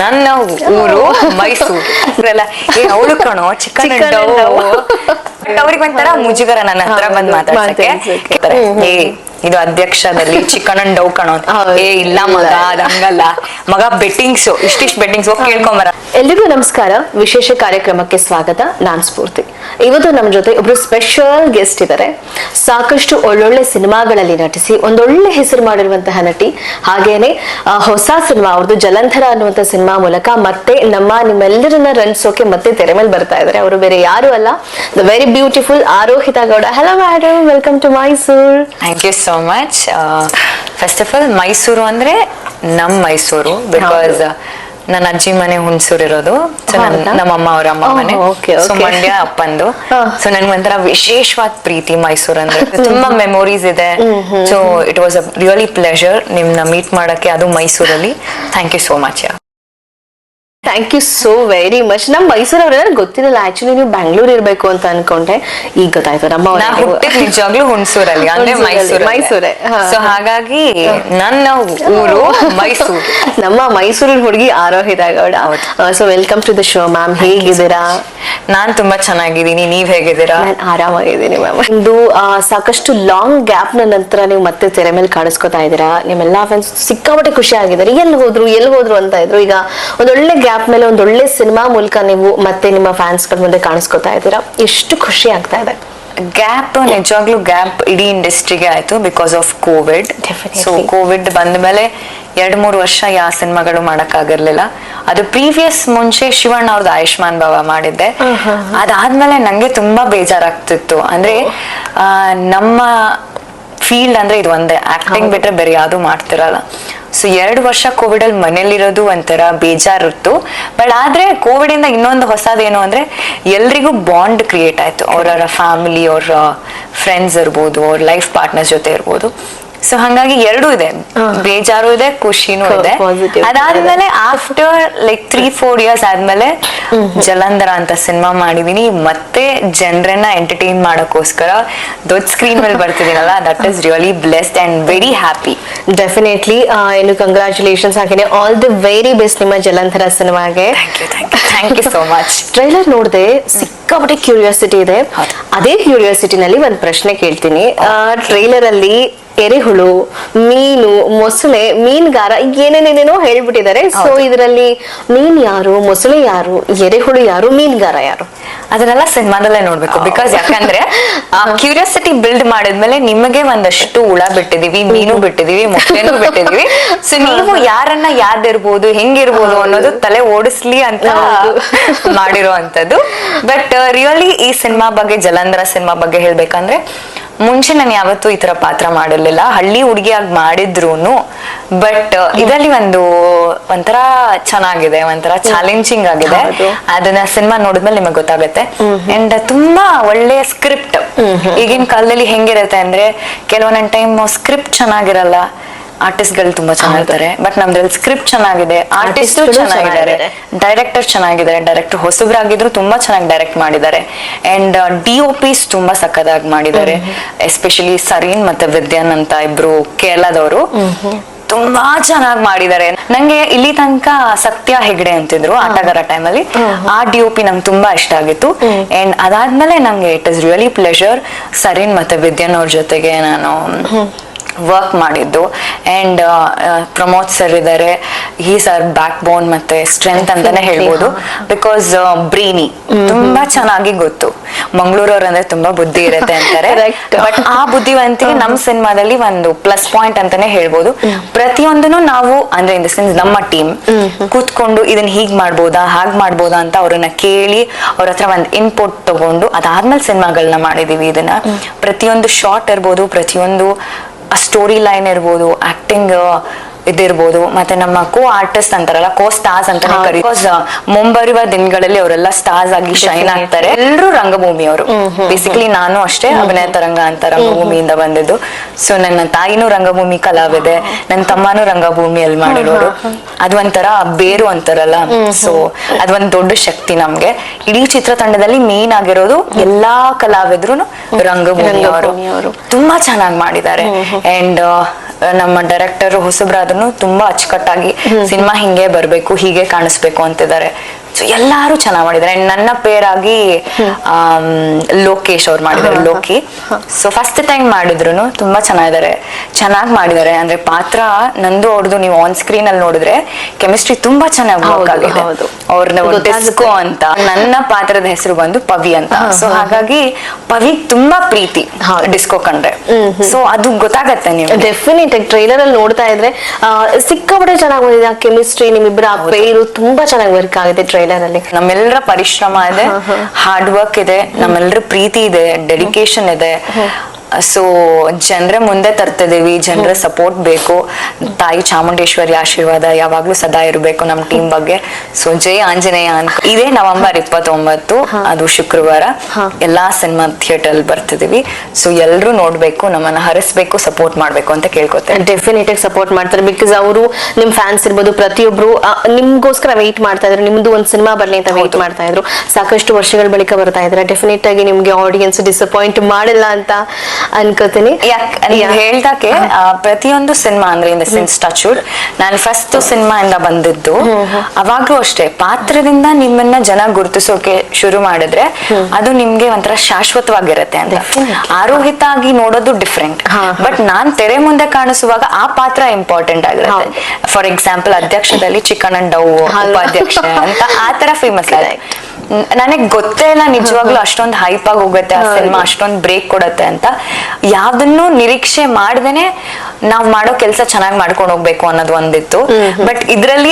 ನನ್ನ ಊರು ಮೈಸೂರು. ಏ ಅವಳು ಕಣೋ. ಅವ್ರಿಗೆ ಒಂಥರ ಮುಜುಗರ ನನ್ನ ಹತ್ರ ಬಂದ್ ಮಾತಾಡ್ಸಕ್ಕೆ. ಏ ಇದು ಅಧ್ಯಕ್ಷದಲ್ಲಿ ಚಿಕನ್ ಅಂಡ್ ಡವ್ ಕಣೋ. ಏ ಇಲ್ಲ ಮಗ ಅದ್ ಹಂಗಲ್ಲ ಮಗ ಬೆಟ್ಟಿಂಗ್ಸ್ ಇಷ್ಟಿಷ್ಟು ಬೆಟ್ಟಿಂಗ್ಸ್ ಹೋಗಿ ಕೇಳ್ಕೊಂಬರ ಎಲ್ರಿಗೂ ನಮಸ್ಕಾರ. ವಿಶೇಷ ಕಾರ್ಯಕ್ರಮಕ್ಕೆ ಸ್ವಾಗತ. ನಾನ್ ಸ್ಫೂರ್ತಿ. ಇವತ್ತು ನಮ್ಮ ಜೊತೆ ಒಬ್ರು ಸ್ಪೆಷಲ್ ಗೆಸ್ಟ್ ಇದ್ದಾರೆ ಸಾಕಷ್ಟು ಒಳ್ಳೊಳ್ಳೆ ಸಿನಿಮಾಗಳಲ್ಲಿ ನಟಿಸಿ ಒಂದೊಳ್ಳೆ ಹೆಸರು ಮಾಡಿರುವಂತಹ ನಟಿ. ಹಾಗೇನೆ ಹೊಸ ಸಿನಿಮಾ ಅವ್ರದ್ದು ಜಲಂಧರ ಅನ್ನುವಂಥ ಸಿನಿಮಾ ಮೂಲಕ ಮತ್ತೆ ನಮ್ಮ ನಿಮ್ಮೆಲ್ಲರನ್ನ ರಂಜಿಸೋಕೆ ಮತ್ತೆ ತೆರೆ ಮೇಲೆ ಬರ್ತಾ ಇದ್ದಾರೆ ಅವರು ಬೇರೆ ಯಾರು ಅಲ್ಲ. The very beautiful Aarohitha Gowda. Hello madam welcome to Mysore thank you so much first of all Mysore ಅಂದ್ರೆ ನಮ್ ಮೈಸೂರು ಬಿಕಾಸ್ ನನ್ನ ಅಜ್ಜಿ ಮನೆ ಹುಣ್ಸೂರಿರೋದು. ಇರೋದು ಸೊ? ನಮ್ಮ ಅಮ್ಮ ಅವ್ರ ಅಮ್ಮ ಮನೆ. ಸೊ. ಮಂಡ್ಯ ಅಪ್ಪಂದು. ಸೊ ನನ್ಗೆ ಒಂಥರ ವಿಶೇಷವಾದ ಪ್ರೀತಿ ಮೈಸೂರ್ ಅಂದ್ರೆ. ತುಂಬಾ ಮೆಮೊರೀಸ್ ಇದೆ. So it was a really pleasure ನಿಮ್ನ ಮೀಟ್ ಮಾಡಕ್ಕೆ ಅದು ಮೈಸೂರಲ್ಲಿ. Thank you so much thank you so very much ನಮ್ ಮೈಸೂರವ್ರ ಗೊತ್ತಿರಲ್ಲ ಆಕ್ಚುಲಿ ನೀವು ಬ್ಯಾಂಗ್ಳೂರ್ ಇರ್ಬೇಕು ಅಂತ ಅನ್ಕೊಂಡೆ. ಈಗ ಗೊತ್ತಾಯ್ತು ನಮ್ಮ ನಿಜವಾಗ್ಲೂ ಹುಣಸೂರಲ್ಲಿ ಅಂದ್ರೆ ಮೈಸೂರು ಮೈಸೂರೇ. ಸೊ ಹಾಗಾಗಿ ನನ್ನ ಊರು ಮೈಸೂರು. ನಮ್ಮ ಮೈಸೂರಿನ ಹುಡುಗಿ Aarohitha Gowda so welcome to the show ma'am ಹೇಗಿದ್ದೀರಾ? ನಾನ್ ತುಂಬಾ ಚೆನ್ನಾಗಿದ್ದೀನಿ ನೀವ್ ಹೇಗಿದ್ದೀರಾ? ನಾನು ಆರಾಮಾಗಿದ್ದೀನಿ ಮ್ಯಾಮ್ ಒಂದು ಸಾಕಷ್ಟು ಲಾಂಗ್ ಗ್ಯಾಪ್ನ ನಂತರ ನೀವು ಮತ್ತೆ ತೆರೆ ಮೇಲೆ ಕಾಣಿಸ್ಕೊತಾ ಇದ್ದೀರಾ? ನಿಮ್ಮೆಲ್ಲ ಫ್ರೆಂಡ್ಸ್ ಸಿಕ್ಕಾಪಟ್ಟೆ ಖುಷಿ ಆಗಿದ್ದಾರೆ. ಎಲ್ಲಿ ಹೋದ್ರು ಎಲ್ಲಿ ಹೋದ್ರು ಅಂತ ಇದ್ರು. ಈಗ ಒಂದೊಳ್ಳೆ ಗ್ಯಾಪ್ ಮೇಲೆ ಒಳ್ಳೆ ಸಿನಿಮಾ ಮೂಲಕ ನೀವು ಮತ್ತೆ ನಿಮ್ಮ ಫ್ಯಾನ್ಸ್ಗಳ ಮುಂದೆ ಕಾಣಿಸ್ಕೊತಾ ಇದ್ದೀರಾ? ಎಷ್ಟು ಖುಷಿ ಆಗ್ತಾ ಇದೆ. ಗ್ಯಾಪ್ ನಿಜವಾಗ್ಲೂ ಗ್ಯಾಪ್ ಇಡೀ ಇಂಡಸ್ಟ್ರಿಗೆ ಆಯ್ತು because of Covid. So Covid ಬಂದ ಮೇಲೆ ಎರಡ್ ಮೂರು ವರ್ಷ ಯಾವ ಸಿನಿಮಾಗಳು ಮಾಡಕ್ ಆಗಿರ್ಲಿಲ್ಲ. ಅದು ಪ್ರೀವಿಯಸ್ ಮುಂಚೆ ಶಿವಣ್ಣ ಅವ್ರದ್ದು ಆಯುಷ್ಮಾನ್ ಭಾವ ಮಾಡಿದ್ದೆ. ಅದಾದ್ಮೇಲೆ ನಂಗೆ ತುಂಬಾ ಬೇಜಾರಾಗ್ತಿತ್ತು. ಅಂದ್ರೆ ನಮ್ಮ ಫೀಲ್ಡ್ ಅಂದ್ರೆ ಇದು ಒಂದೇ. ಆಕ್ಟಿಂಗ್ ಬಿಟ್ರೆ ಬೇರೆ ಯಾವ್ದು ಮಾಡ್ತಿರಲ್ಲ. ಸೊ ಎರಡು ವರ್ಷ ಕೋವಿಡ್ ಅಲ್ಲಿ ಮನೇಲಿರೋದು ಒಂಥರ ಬೇಜಾರಿತ್ತು ಬಟ್ ಆದ್ರೆ ಕೋವಿಡ್ ಇಂದ ಇನ್ನೊಂದು ಹೊಸದೇನು ಅಂದ್ರೆ ಎಲ್ರಿಗೂ ಬಾಂಡ್ ಕ್ರಿಯೇಟ್ ಆಯ್ತು. ಅವರವರ ಫ್ಯಾಮಿಲಿ ಅವ್ರ ಫ್ರೆಂಡ್ಸ್ ಇರ್ಬೋದು, ಅವ್ರ ಲೈಫ್ ಪಾರ್ಟ್ನರ್ ಜೊತೆ ಇರ್ಬೋದು. ಸೊ ಹಂಗಾಗಿ ಎರಡೂ ಇದೆ. ಬೇಜಾರು ಇದೆ ಖುಷಿನೂ ಇದೆ. ಅದಾದ್ಮೇಲೆ after like three four years ಆದ್ಮೇಲೆ ಜಲಂಧರ ಅಂತ ಸಿನಿಮಾ ಮಾಡಿದೀನಿ. ಮತ್ತೆ ಜನರನ್ನ ಎಂಟರ್ಟೈನ್ ಮಾಡೋಕ್ಕೋಸ್ಕರ ದೊಡ್ಡ ಸ್ಕ್ರೀನ್ ಮೇಲೆ ಬರ್ತಿದ್ದೀನಲ್ಲ that is really blessed and very happy definitely ಏನು ಕಂಗ್ರಾಚುಲೇಷನ್ಸ್ ಹಾಕಿದೆ ಆಲ್ ದಿ ವೆರಿ ಬೆಸ್ಟ್ ನಿಮ್ಮ ಜಲಂಧರ ಸಿನಿಮಾಗೆ thank you so much trailer ನೋಡಿದೆ ಸಿಕ್ಕಾಪಟ್ಟೆ ಕ್ಯೂರಿಯಾಸಿಟಿ ಇದೆ. ಅದೇ ಕ್ಯೂರಿಯಾಸಿಟಿನಲ್ಲಿ ಒಂದು ಪ್ರಶ್ನೆ ಕೇಳ್ತೀನಿ. ಟ್ರೈಲರ್ ಅಲ್ಲಿ ಎರೆಹುಳು ಮೀನು ಮೊಸಳೆ ಮೀನ್ಗಾರ ಏನೇನೇನೇನೋ ಹೇಳ್ಬಿಟ್ಟಿದ್ದಾರೆ. ಸೊ. ಇದರಲ್ಲಿ ಮೀನ್ ಯಾರು ಮೊಸಳೆ ಯಾರು ಎರೆಹುಳು ಯಾರು ಮೀನ್ಗಾರ ಯಾರು? ಅದನ್ನೆಲ್ಲ ಸಿನಿಮಾದಲ್ಲೇ ನೋಡ್ಬೇಕು. ಬಿಕಾಸ್ ಯಾಕಂದ್ರೆ ಕ್ಯೂರಿಯಾಸಿಟಿ ಬಿಲ್ಡ್ ಮಾಡಿದ್ಮೇಲೆ ನಿಮಗೆ ಒಂದಷ್ಟು ಹುಳ ಬಿಟ್ಟಿದೀವಿ ಮೀನು ಬಿಟ್ಟಿದೀವಿ ಮೊಸಳೆನೂ ಬಿಟ್ಟಿದೀವಿ. ಸೊ ನೀವು ಯಾರನ್ನ ಯಾವ್ದಿರ್ಬೋದು ಹೆಂಗಿರ್ಬೋದು ಅನ್ನೋದು ತಲೆ ಓಡಿಸ್ಲಿ ಅಂತ ಮಾಡಿರೋ ಅಂತದ್ದು ಬಟ್ ರಿಯಲಿ ಈ ಸಿನಿಮಾ ಬಗ್ಗೆ ಜಲಂಧರ ಸಿನಿಮಾ ಬಗ್ಗೆ ಹೇಳ್ಬೇಕಂದ್ರೆ ಮುಂಚೆ ನಾನು ಯಾವತ್ತೂ ಈ ತರ ಪಾತ್ರ ಮಾಡಲಿಲ್ಲ ಹಳ್ಳಿ ಹುಡುಗಿಯಾಗಿ ಮಾಡಿದ್ರೂನು ಬಟ್ ಇದರಲ್ಲಿ ಒಂದು ಒಂಥರ ಚೆನ್ನಾಗಿದೆ ಒಂಥರ ಚಾಲೆಂಜಿಂಗ್ ಆಗಿದೆ. ಅದನ್ನ ಸಿನಿಮಾ ನೋಡಿದ್ಮೇಲೆ ನಿಮಗೆ ಗೊತ್ತಾಗುತ್ತೆ. ಅಂಡ್ ತುಂಬಾ ಒಳ್ಳೆಯ ಸ್ಕ್ರಿಪ್ಟ್ ಈಗಿನ ಕಾಲದಲ್ಲಿ ಹೆಂಗಿರುತ್ತೆ ಅಂದ್ರೆ ಕೆಲವೊಂದೊಂದು ಟೈಮ್ ಸ್ಕ್ರಿಪ್ಟ್ ಚೆನ್ನಾಗಿರಲ್ಲ. ಆರ್ಟಿಸ್ಟ್ಗಳು ತುಂಬಾ ಚೆನ್ನಾಗಿದ್ದಾರೆ. ಬಟ್ ನಮ್ದ್ರಲ್ಲಿ ಸ್ಕ್ರಿಪ್ಟ್ ಚೆನ್ನಾಗಿದೆ ಆರ್ಟಿಸ್ಟ್ ಚೆನ್ನಾಗಿದ್ದಾರೆ. ಡೈರೆಕ್ಟರ್ ಚೆನ್ನಾಗಿದ್ದಾರೆ. ಡೈರೆಕ್ಟರ್ ಹೊಸಬ್ರಾಗಿದ್ರು ತುಂಬಾ ಚೆನ್ನಾಗಿ ಡೈರೆಕ್ಟ್ ಮಾಡಿದ್ದಾರೆ. ಅಂಡ್ ಡಿ ಒ ಪಿಸ್ ತುಂಬಾ ಸಕ್ಕದಾಗಿ ಮಾಡಿದ್ದಾರೆ. ಎಸ್ಪೆಷಲಿ ಸರೀನ್ ಮತ್ತೆ ವಿದ್ಯಾನ್ ಅಂತ ಇಬ್ರು ಕೇರಳದವರು. ತುಂಬಾ ಚೆನ್ನಾಗಿ ಮಾಡಿದ್ದಾರೆ. ನಂಗೆ ಇಲ್ಲಿ ತನಕ ಸತ್ಯ ಹೆಗ್ಡೆ ಅಂತಿದ್ರು ಆಟಗಾರ ಟೈಮಲ್ಲಿ ಆ ಡಿ ಒ ಪಿ ನಂಗೆ ತುಂಬಾ ಇಷ್ಟ ಆಗಿತ್ತು. ಅಂಡ್ ಅದಾದ್ಮೇಲೆ ನಂಗೆ ಇಟ್ ಇಸ್ ರಿಯಲಿ ಪ್ಲೆಷರ್ ಸರೀನ್ ಮತ್ತೆ ವಿದ್ಯಾನ್ ಅವ್ರ ಜೊತೆಗೆ ನಾನು ವರ್ಕ್ ಮಾಡಿದ್ದು. ಅಂಡ್ ಪ್ರಮೋದ್ ಸರ್ ಇದ್ದಾರೆ ಈ ಸರ್ ಬ್ಯಾಕ್ ಬೋನ್ ಮತ್ತೆ ಸ್ಟ್ರೆಂತ್ ಅಂತಾನೆ ಹೇಳ್ಬೋದು. ಬಿಕಾಸ್ ಬ್ರೀನಿ ತುಂಬಾ ಚೆನ್ನಾಗಿ ಗೊತ್ತು. ಮಂಗಳೂರವ್ರು ಅಂದ್ರೆ ತುಂಬಾ ಬುದ್ಧಿ ಇರುತ್ತೆ ಅಂತಾರೆ. ಬಟ್ ಆ ಬುದ್ಧಿವಂತಿಗೆ ನಮ್ಮ ಸಿನಿಮಾದಲ್ಲಿ ಒಂದು ಪ್ಲಸ್ ಪಾಯಿಂಟ್ ಅಂತಾನೆ ಹೇಳ್ಬೋದು. ಪ್ರತಿಯೊಂದನ್ನು ನಾವು ಅಂದ್ರೆ ಇನ್ ದ ಸೆನ್ಸ್ ನಮ್ಮ ಟೀಮ್ ಕೂತ್ಕೊಂಡು ಇದನ್ನ ಹೀಗ್ ಮಾಡ್ಬೋದಾ ಹಾಗ್ ಮಾಡ್ಬೋದಾ ಅಂತ ಅವ್ರನ್ನ ಕೇಳಿ ಅವ್ರ ಹತ್ರ ಒಂದ್ ಇನ್ಪುಟ್ ತಗೊಂಡು ಅದಾದ್ಮೇಲೆ ಸಿನಿಮಾಗಳನ್ನ ಮಾಡಿದೀವಿ ಇದನ್ನ. ಪ್ರತಿಯೊಂದು ಶಾರ್ಟ್ ಇರ್ಬೋದು ಪ್ರತಿಯೊಂದು ಆ ಸ್ಟೋರಿ ಲೈನ್ ಇರ್ಬೋದು ಆಕ್ಟಿಂಗ್ ಇದಿರ್ಬೋದು. ಮತ್ತೆ ನಮ್ಮ ಕೋ ಆರ್ಟಿಸ್ಟ್ ಅಂತಾರಲ್ಲ ಕೋ ಸ್ಟಾರ್ಸ್ ಅಂತಾನೆ. ಕರಿ ಬಿಕಾಸ್ ಮುಂಬರುವ ದಿನಗಳಲ್ಲಿ ಅವರೆಲ್ಲ ಸ್ಟಾರ್ಸ್ ಆಗಿ ಶೈನ್. ಆಗ್ತಾರೆ. ಎಲ್ಲರೂ ರಂಗಭೂಮಿಯವರು ಬೇಸಿಕಲಿ ನಾನು ಅಷ್ಟೇ ಅಭಿನಯ ತರಂಗ ಅಂತ ರಂಗಭೂಮಿಯಿಂದ ಬಂದಿದ್ದು. ಸೊ ನನ್ನ ತಾಯಿನೂ ರಂಗಭೂಮಿ ಕಲಾವಿದೆ. ನನ್ನ ತಮ್ಮನೂ ರಂಗಭೂಮಿಯಲ್ಲಿ ಮಾಡಿರೋರು. ಅದು ಒಂಥರ ಬೇರು ಅಂತಾರಲ್ಲ. ಸೊ ಅದೊಂದ್ ದೊಡ್ಡ ಶಕ್ತಿ ನಮ್ಗೆ. ಇಡೀ ಚಿತ್ರತಂಡದಲ್ಲಿ ಮೇನ್ ಆಗಿರೋದು ಎಲ್ಲಾ ಕಲಾವಿದ್ರು ರಂಗಭೂಮಿ ಅವರು ತುಂಬಾ ಚೆನ್ನಾಗಿ ಮಾಡಿದ್ದಾರೆ. ಅಂಡ್ ನಮ್ಮ ಡೈರೆಕ್ಟರ್ ಹೊಸಬ್ರಾದ್ರೂ ತುಂಬಾ ಅಚ್ಚುಕಟ್ಟಾಗಿ ಸಿನಿಮಾ ಹಿಂಗೆ ಬರ್ಬೇಕು ಹೀಗೆ ಕಾಣಿಸ್ಬೇಕು ಅಂತಿದ್ದಾರೆ. ಸೊ ಎಲ್ಲಾರು ಚೆನ್ನಾಗಿ ಮಾಡಿದ್ದಾರೆ. ನನ್ನ ನನ್ನ ಪೇರಾಗಿ ಲೋಕೇಶ್ ಅವ್ರು ಮಾಡಿದ್ದಾರೆ ಲೋಕಿ. ಸೊ ಫಸ್ಟ್ ಟೈಮ್ ಮಾಡಿದ್ರು ತುಂಬಾ ಚೆನ್ನಾಗಿದ್ದಾರೆ. ಚೆನ್ನಾಗಿ ಮಾಡಿದ್ದಾರೆ. ಅಂದ್ರೆ ಪಾತ್ರ ನಂದು ಅವ್ರದ್ದು ನೀವು ಆನ್ ಸ್ಕ್ರೀನ್ ಅಲ್ಲಿ ನೋಡಿದ್ರೆ ಕೆಮಿಸ್ಟ್ರಿ ತುಂಬಾ ಚೆನ್ನಾಗಿ ವರ್ಕ್ ಆಗಿದೆ. ಅವ್ರನ್ನ. ಡಿಸ್ಕೋ ಅಂತ ನನ್ನ ಪಾತ್ರದ ಹೆಸರು ಬಂದು ಪವಿ ಅಂತ. ಸೊ ಹಾಗಾಗಿ ಪವಿ ತುಂಬಾ ಪ್ರೀತಿ. ಡಿಸ್ಕೋ ಕಂಡ್ರೆ. ಸೊ ಅದು ಗೊತ್ತಾಗತ್ತೆ ನೀವು ಡೆಫಿನೆಟ್ ಟ್ರೈಲರ್ ಅಲ್ಲಿ ನೋಡ್ತಾ ಇದ್ರೆ ಸಿಕ್ಕಾಪಟ್ಟೆ ಚೆನ್ನಾಗಿ ಬಂದಿದೆ ಕೆಮಿಸ್ಟ್ರಿ ನಿಮ್ಮಿಬ್ಬರ ಪೇರು ತುಂಬಾ ಚೆನ್ನಾಗಿ ವರ್ಕ್ ಆಗಿದೆ ಟ್ರೈಲರ್ ಅಲ್ಲಿ ನಮ್ಮೆಲ್ಲರ ಪರಿಶ್ರಮ ಇದೆ. ಹಾರ್ಡ್ ವರ್ಕ್ ಇದೆ. ನಮ್ಮೆಲ್ಲರ ಪ್ರೀತಿ ಇದೆ. ಡೆಡಿಕೇಶನ್ ಇದೆ. ಸೊ ಜನರ ಮುಂದೆ ತರ್ತಿದೀವಿ ಜನರ ಸಪೋರ್ಟ್ ಬೇಕು. ತಾಯಿ ಚಾಮುಂಡೇಶ್ವರಿ ಆಶೀರ್ವಾದ ಯಾವಾಗ್ಲೂ ಸದಾ ಇರಬೇಕು ನಮ್ಮ ಟೀಮ್ ಬಗ್ಗೆ. ಸೊ ಜೈ ಆಂಜನೇಯ ಅಂತ ಇದೇ ನವೆಂಬರ್ ಇಪ್ಪತ್ತೊಂಬತ್ತು ಅದು ಶುಕ್ರವಾರ. ಎಲ್ಲಾ ಸಿನಿಮಾ ಥಿಯೇಟರ್ ಅಲ್ಲಿ ಬರ್ತಿದೀವಿ. ಸೊ ಎಲ್ಲರೂ ನೋಡ್ಬೇಕು ನಮ್ಮನ್ನ ಹರಿಸ್ಬೇಕು ಸಪೋರ್ಟ್ ಮಾಡ್ಬೇಕು ಅಂತ ಕೇಳ್ಕೊತೇನೆ ಡೆಫಿನೆಟ್ ಆಗಿ ಸಪೋರ್ಟ್ ಮಾಡ್ತಾರೆ ಬಿಕಾಸ್ ಅವರು ನಿಮ್ ಫ್ಯಾನ್ಸ್ ಇರ್ಬೋದು ಪ್ರತಿಯೊಬ್ರು ನಿಮ್ಗೋಸ್ಕರ ವೆಯ್ಟ್ ಮಾಡ್ತಾ ಇದ್ರು. ನಿಮ್ದು ಒಂದು ಸಿನಿಮಾ ಬರ್ಲಿ ಅಂತ ವೆಯ್ಟ್ ಮಾಡ್ತಾ ಇದ್ರು. ಸಾಕಷ್ಟು ವರ್ಷಗಳ ಬಳಿಕ ಬರ್ತಾ ಇದ್ರೆ. ಡೆಫಿನೆಟ್ ಆಗಿ ನಿಮ್ಗೆ ಆಡಿಯನ್ಸ್ ಡಿಸಪಾಯಿಂಟ್ ಮಾಡಿಲ್ಲ ಅಂತ ಅನ್ಕೋತೀನಿ. ಹೇಳ್ದಕ್ಕೆ ಪ್ರತಿಯೊಂದು ಸಿನಿಮಾ ಅಂದ್ರೆ in the sense touch wood ನಾನು ಫಸ್ಟ್ ಸಿನಿಮಾ ಇಂದ ಬಂದಿದ್ದು ಅವಾಗ್ಲೂ ಅಷ್ಟೇ ಪಾತ್ರದಿಂದ ನಿಮ್ಮನ್ನ ಜನ ಗುರುತಿಸೋಕೆ ಶುರು ಮಾಡಿದ್ರೆ ಅದು ನಿಮ್ಗೆ ಒಂಥರ ಶಾಶ್ವತವಾಗಿರುತ್ತೆ ಅಂತ. ಆರೋಹಿತ ಆಗಿ ನೋಡೋದು ಡಿಫ್ರೆಂಟ್. ಬಟ್ ನಾನ್ ತೆರೆ ಮುಂದೆ ಕಾಣಿಸುವಾಗ ಆ ಪಾತ್ರ ಇಂಪಾರ್ಟೆಂಟ್ ಆಗಿರುತ್ತೆ. ಫಾರ್ ಎಕ್ಸಾಂಪಲ್ ಅಧ್ಯಕ್ಷದಲ್ಲಿ ಚಿಕನ್ ಅಂಡ್ ಡವ್. ಉಪಾಧ್ಯಕ್ಷ ಅಂತ ಆ ತರ ಫೇಮಸ್ ಆಗಿದೆ ನನಗ್ ಗೊತ್ತೇ ಇಲ್ಲ ನಿಜವಾಗ್ಲೂ ಅಷ್ಟೊಂದು ಹೈಪ್ ಆಗಿ ಹೋಗುತ್ತೆ ಆ ಸಿನಿಮಾ ಅಷ್ಟೊಂದ್ ಬ್ರೇಕ್ ಕೊಡತ್ತೆ ಅಂತ. ಯಾವ್ದನ್ನು ನಿರೀಕ್ಷೆ ಮಾಡ್ದೇನೆ ನಾವ್ ಮಾಡೋ ಕೆಲಸ ಚೆನ್ನಾಗಿ ಮಾಡ್ಕೊಂಡು ಹೋಗ್ಬೇಕು ಅನ್ನೋದು ಒಂದಿತ್ತು. ಬಟ್ ಇದ್ರಲ್ಲಿ